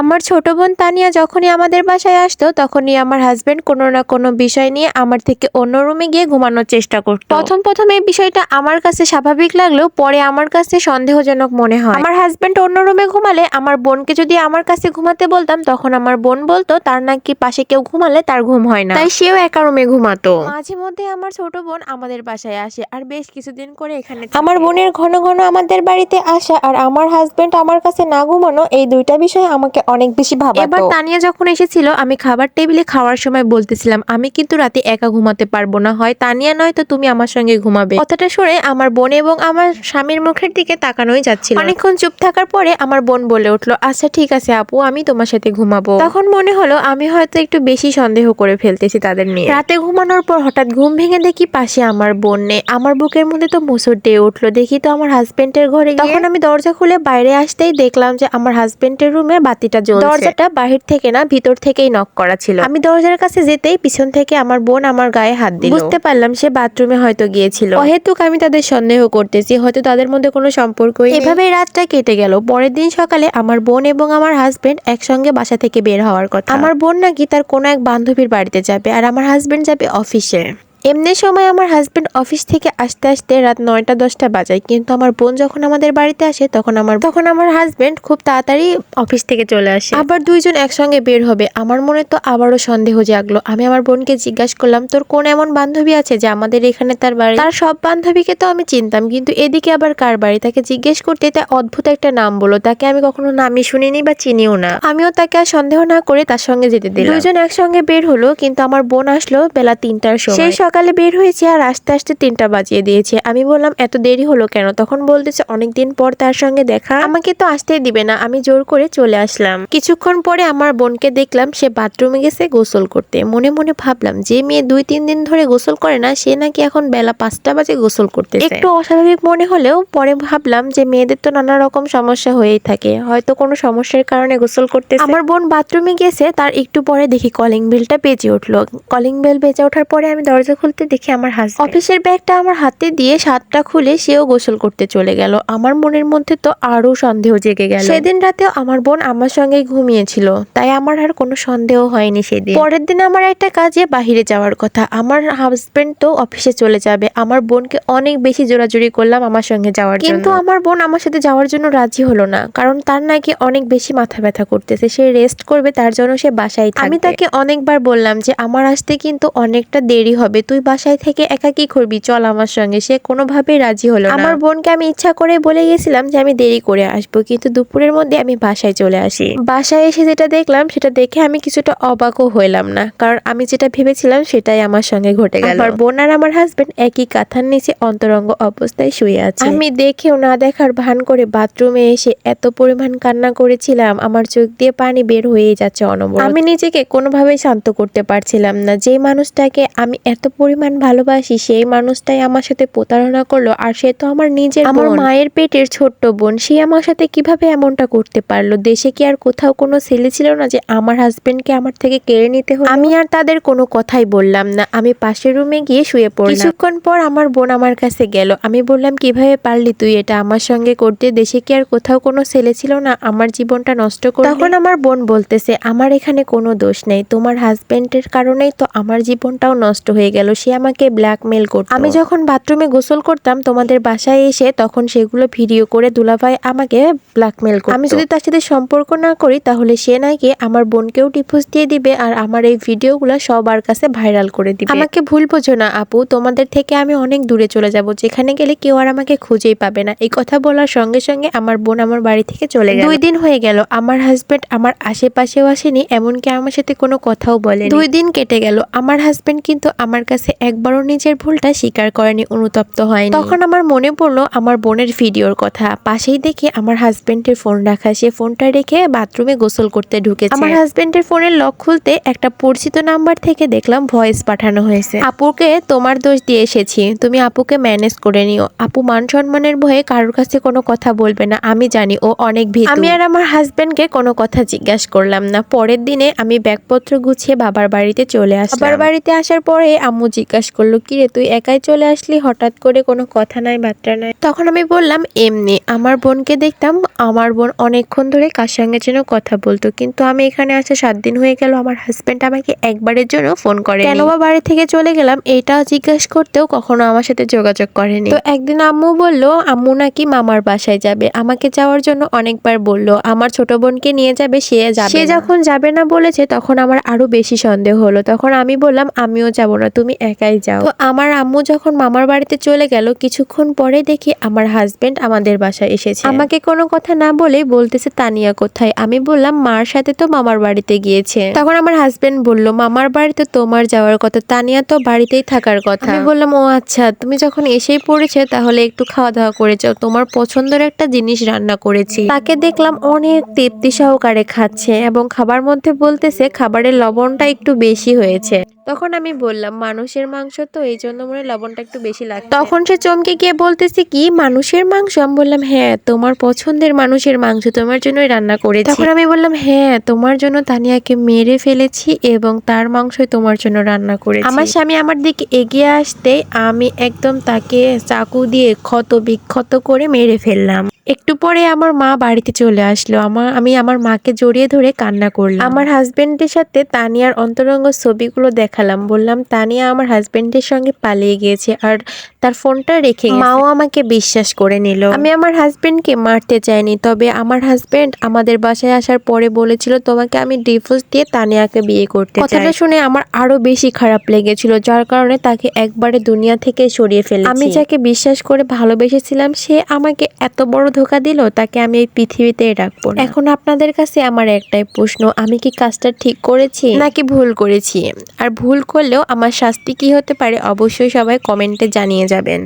আমার ছোট বোন তানিয়া যখনই আমাদের বাসায় আসতো, তখনই আমার হাজব্যান্ড কোনো না কোনো বিষয় নিয়ে আমার থেকে অন্য রুমে গিয়ে ঘুমানোর চেষ্টা করতো। প্রথম প্রথম এই বিষয়টা আমার কাছে স্বাভাবিক লাগলেও পরে আমার কাছে সন্দেহজনক মনে হয়। আমার হাজব্যান্ড অন্য রুমে ঘুমালে, আমার বোনকে যদি আমার কাছে ঘুমাতে বলতাম, তখন আমার বোন বলতো, তার নাকি পাশে কেউ ঘুমালে তার ঘুম হয় না। তাই সেও একা রুমে ঘুমাতো। মাঝে মধ্যে আমার ছোট বোন আমাদের বাসায় আসে আর বেশ কিছুদিন করে এখানে আমার বোনের ঘন ঘন আমাদের বাড়িতে আসা আর আমার হাজব্যান্ড আমার কাছে না ঘুমানো, এই দুইটা বিষয় আমাকে অনেক বেশি ভাবাতো। এবার তানিয়া যখন এসেছিল, আমি খাবার টেবিলে খাওয়ার সময় বলতেছিলাম, আমি কিন্তু রাতে একা ঘুমাতে পারব না, হয় তানিয়া নয় তো তুমি আমার সঙ্গে ঘুমাবে। কথাটা শুনে আমার বোন এবং আমার স্বামীর মুখের দিকে তাকানোই যাচ্ছিল। অনেকক্ষণ চুপ থাকার পরে আমার বোন বলে উঠল আচ্ছা ঠিক আছে আপু, আমি তোমার সাথে ঘুমাবো। তখন মনে হলো, আমি হয়তো একটু বেশি সন্দেহ করে ফেলতেছি তাদের নিয়ে। রাতে ঘুমানোর পর হঠাৎ ঘুম ভেঙে দেখি পাশে আমার বোন নেই। আমার বুকের মধ্যে তো মুসুর দিয়ে উঠল, দেখি তো আমার হাজবেন্ডের ঘরে তখন আমি দরজা খুলে বাইরে আসতেই দেখলাম যে আমার হাজবেন্ডের রুমে বাতিটা জ্বলছে। দরজাটা বাহির থেকে না ভিতর থেকেই নক করা ছিল। আমি দরজার কাছে যেতেই পিছন থেকে আমার বোন আমার গায়ে হাত দিল। বুঝতে পারলাম সে বাথরুমে হয়তো গিয়েছিল। অহেতুক আমি তাদের সন্দেহ করতেছি হয়তো তাদের মধ্যে কোনো সম্পর্কই নেই। এভাবেই রাতটা কেটে গেল। পরের দিন সকালে আমার বোন এবং আমার হাজবেন্ড একসঙ্গে বাসা থেকে বের হওয়ার কথা। আমার বোন নাকি তার কোনো এক বান্ধবীর বাড়িতে যাবে আর আমার হাজবেন্ড যাবে অফিসে এমনি সময় আমার হাজবেন্ড অফিস থেকে আসতে আসতে রাত নয়টা, দশটা বাজায়। কিন্তু আমার বোন যখন আমাদের বাড়িতে আসে, তখন আমার তখন আমার হাজব্যান্ড খুব তাড়াতাড়ি অফিস থেকে চলে আসে। আবার দুইজন একসঙ্গে বের হবে। আমার মনে তো আবারও সন্দেহ জাগলো। আমি আমার বোনকে জিজ্ঞাসা করলাম, তোর কোন এমন বান্ধবী আছে যে আমাদের এখানে তার বাড়ি তার সব বান্ধবীকে তো আমি চিনতাম, কিন্তু এদিকে আবার কার বাড়ি? তাকে জিজ্ঞেস করতে তা অদ্ভুত একটা নাম বলো তাকে আমি কখনো নামই শুনিনি বা চিনিও না। আমিও তাকে আর সন্দেহ না করে তার সঙ্গে যেতে দিলাম। দুইজন একসঙ্গে বের হলো, কিন্তু আমার বোন আসলো বেলা তিনটার সময়। সেই সকালে বের হয়েছে আর আস্তে আস্তে তিনটা বাজিয়ে দিয়েছে। আমি বললাম, এত দেরি হলো কেন? তখন বলতেছে, অনেকদিন পর তার সঙ্গে দেখা। আমাকে তো আসতেই দিবে না। আমি জোর করে চলে আসলাম। কিছুক্ষণ পরে আমার বোনকে দেখলাম, সে বাথরুমে গেছে গোসল করতে। মনে মনে ভাবলাম, যে মেয়ে দুই, তিন দিন ধরে গোসল করে না, সে নাকি এখন বেলা পাঁচটা বাজে গোসল করতে একটু অস্বাভাবিক মনে হলেও পরে ভাবলাম যে মেয়েদের তো নানা রকম সমস্যা হয়েই থাকে। হয়তো কোনো সমস্যার কারণে গোসল করতে আমার বোন বাথরুমে গেছে, তার একটু পরে দেখি কলিং বেলটা বেজে উঠল। কলিং বেল বেজে ওঠার পরে আমি দরজা খুলতে দেখি আমার হাজবেন্ড অফিসের ব্যাগটা আমার হাতে দিয়ে সাতটা খুলে সেও গোসল করতে চলে গেল। আমার মনের মধ্যে তো আরও সন্দেহ জেগে গেল। সেদিন রাতেও আমার বোন আমার সঙ্গে ঘুমিয়েছিল তাই আমার আর কোনো সন্দেহ হয়নি সেদিন। পরের দিন আমার একটা কাজে বাহিরে যাওয়ার কথা। আমার হাজবেন্ড তো অফিসে চলে যাবে। আমার বোনকে অনেক বেশি জোরাজুরি করলাম আমার সঙ্গে যাওয়ার জন্য। কিন্তু আমার বোন আমার সাথে যাওয়ার জন্য রাজি হলো না কারণ তার নাকি অনেক বেশি মাথা ব্যথা করতেছে। সে রেস্ট করবে তার জন্য সে বাসায় আমি তাকে অনেকবার বললাম যে আমার আসতে কিন্তু অনেকটা দেরি হবে। তুই বাসায় থেকে একা কি করবি চল আমার সঙ্গে। সে কোনোভাবেই রাজি হলো না। আমার বোনকে আমি ইচ্ছা করে বলে গেছিলাম যে আমি দেরি করে আসব কিন্তু দুপুরের মধ্যে আমি বাসায় চলে আসি। বাসায় এসে যেটা দেখলাম সেটা দেখে আমি কিছুটা অবাকও হইলাম না কারণ আমি যেটা ভেবেছিলাম সেটাই আমার সঙ্গে ঘটে গেল। আমার বোন আর আমার হাজবেন্ড একই কাঁথার নিচে অন্তরঙ্গ অবস্থায় শুয়ে আছে। আমি দেখেও না দেখার ভান করে বাথরুমে এসে এত পরিমাণ কান্না করেছিলাম আমার চোখ দিয়ে পানি বের হয়ে যাচ্ছে অনবরত। আমি নিজেকে কোনোভাবেই শান্ত করতে পারছিলাম না। যে মানুষটাকে আমি এত পরিমাণ ভালোবাসি সেই মানুষটাই আমার সাথে প্রতারণা করল আর সে তো আমার নিজের আমার মায়ের পেটের ছোট্ট বোন সে আমার সাথে কীভাবে এমনটা করতে পারল? দেশে কি আর কোথাও কোনো ছেলে ছিল না যে আমার হাজবেন্ডকে আমার থেকে কেড়ে নিতে হলো? আমি আর তাদের কোনো কথাই বললাম না। আমি পাশের রুমে গিয়ে শুয়ে পড়লাম। কিছুক্ষণ পর আমার বোন আমার কাছে গেল। আমি বললাম কীভাবে পারলি তুই এটা আমার সঙ্গে করতে? দেশে কি আর কোথাও কোনো ছেলে ছিল না? আমার জীবনটা নষ্ট করে তখন আমার বোন বলতেছে আমার এখানে কোনো দোষ নেই। তোমার হাজবেন্ডের কারণেই তো আমার জীবনটাও নষ্ট হয়ে গেল। সে আমাকে ব্ল্যাকমেল করতো। আমি যখন বাথরুমে গোসল করতাম, তোমাদের বাসায় এসে তখন সেগুলো ভিডিও করে দুলাভাই আমাকে ব্ল্যাকমেল করতো। আমি যদি তার সাথে সম্পর্ক না করি, তাহলে সে নাকি আমার বোনকেও ডিভোর্স দিয়ে দিবে আর আমার এই ভিডিওগুলো সবার কাছে ভাইরাল করে দিবে। আমাকে ভুল বোঝো না, আপু। তোমাদের থেকে আমি অনেক দূরে চলে যাব। যেখানে গেলে কেউ আর আমাকে খুঁজেই পাবে না। এই কথা বলার সঙ্গে সঙ্গে আমার বোন আমার বাড়ি থেকে চলে গেল। দুই দিন হয়ে গেল। আমার হাজবেন্ড আমার আশেপাশেও আসেনি, এমনকি আমার সাথে কোনো কথাও বলে দুই দিন কেটে গেল। আমার হাজবেন্ড কিন্তু আমার একবারও নিজের ভুলটা স্বীকার করেনি, অনুতপ্ত হয়নি। তখন আমার মনে পড়ল আমার বোনের ভিডিওর কথা। পাশেই দেখে আমার হাজবেন্ডের ফোন রাখা। সে ফোনটা রেখে বাথরুমে গোসল করতে ঢুকেছে। আমার হাজবেন্ডের ফোনের লক খুলতে একটা পরিচিত নাম্বার থেকে দেখলাম ভয়েস পাঠানো হয়েছে। আপুকে তোমার দোষ দিয়ে এসেছি। তুমি আপুকে ম্যানেজ করে নিও। আপু মান সম্মানের ভয়ে কারোর কাছে কোনো কথা বলবে না। আমি জানি ও অনেক ভীতু। আমি আর আমার হাজবেন্ডকে কোনো কথা জিজ্ঞাসা করলাম না। পরের দিনে আমি ব্যাগপত্র গুছিয়ে বাবার বাড়িতে চলে আসলাম। বাবার বাড়িতে আসার পরে আম্মু আম্মু জিজ্ঞাসা করল কি রে তুই একাই চলে আসলি? হঠাৎ করে কোনো কথা নাই বার্তা নাই? তখন আমি বললাম এমনি আমার বোনকে দেখতাম আমার বোন অনেকক্ষণ ধরে কার সঙ্গে যেন কথা বলতো কিন্তু আমি এখানে আসে সাত দিন হয়ে গেল আমার হাজব্যান্ড আমাকে একবারের জন্য ফোন করে কেন বা বাড়ি থেকে চলে গেলাম এটা জিজ্ঞাসা করতেও কখনো আমার সাথে যোগাযোগ করেনি। তো একদিন আম্মু বলল আম্মু নাকি মামার বাসায় যাবে আমাকে যাওয়ার জন্য অনেকবার বলল আমার ছোট বোনকে নিয়ে যাবে সে যাবে সে যখন যাবে না বলেছে তখন আমার আরও বেশি সন্দেহ হলো তখন আমি বললাম আমিও যাব না তুমি একাই যাও। তো আমার আম্মু যখন মামার বাড়িতে চলে গেল, কিছুক্ষণ পরে দেখি আমার হাজবেন্ড আমাদের বাসায় এসেছে। আমাকে কোনো কথা না বলে বলতেছে, তানিয়া কোথায়? আমি বললাম, মার সাথে তো মামার বাড়িতে গিয়েছে। তখন আমার হাজবেন্ড বলল, মামার বাড়িতে তোমার যাওয়ার কথা, তানিয়া তো বাড়িতেই থাকার কথা। আমি বললাম, ও আচ্ছা তুমি যখন এসেই পড়েছে, তাহলে একটু খাওয়া দাওয়া করে যাও। তোমার পছন্দের একটা জিনিস রান্না করেছি। তাকে দেখলাম অনেক তৃপ্তি সহকারে খাচ্ছে এবং খাবার মধ্যে বলতেছে, খাবারের লবণটা একটু বেশি হয়েছে। তখন আমি বললাম মানুষের মাংস তো এই জন্য মনে হয় লবণটা একটু বেশি লাগে তখন সে চমকে গিয়ে বলতেছে কি? মানুষের মাংস? আমি বললাম হ্যাঁ তোমার পছন্দের মানুষের মাংস তোমার জন্যই রান্না করেছি। তখন আমি বললাম হ্যাঁ তোমার জন্য তানিয়াকে মেরে ফেলেছি এবং তার মাংসই তোমার জন্য রান্না করেছি। আমার স্বামী আমার দিকে এগিয়ে আসতে আমি একদম তাকে চাকু দিয়ে ক্ষত বিক্ষত করে মেরে ফেললাম। একটু পরে আমার মা বাড়িতে চলে আসলো। আমার আমি আমার মাকে জড়িয়ে ধরে কান্না করলাম। আমার হাজবেন্ডের সাথে তানিয়ার অন্তরঙ্গ ছবিগুলো দেখালাম। বললাম তানিয়া আমার হাজবেন্ডের সঙ্গে পালিয়ে গিয়েছে আর তার ফোনটা রেখে। মাও আমাকে বিশ্বাস করে নিল। আমি আমার হাজবেন্ডকে মারতে চাইনি তবে আমার হাজবেন্ড আমাদের বাসায় আসার পরে বলেছিল তোমাকে আমি ডিভোর্স দিয়ে তানিয়াকে বিয়ে করতে কথাটা শুনে আমার আরও বেশি খারাপ লেগেছিল যার কারণে তাকে একবারে দুনিয়া থেকে সরিয়ে ফেলে আমি যাকে বিশ্বাস করে ভালোবেসেছিলাম সে আমাকে এত বড় ধোকা দিল তাকে আমি এই পৃথিবীতে রাখব এখন আপনাদের কাছে আমার একটাই প্রশ্ন আমি কি কাজটা ঠিক করেছি? নাকি ভুল করেছি? আর ভুল করলেও আমার শাস্তি কি হতে পারে অবশ্যই সবাই কমেন্টে জানিয়ে যাবেন।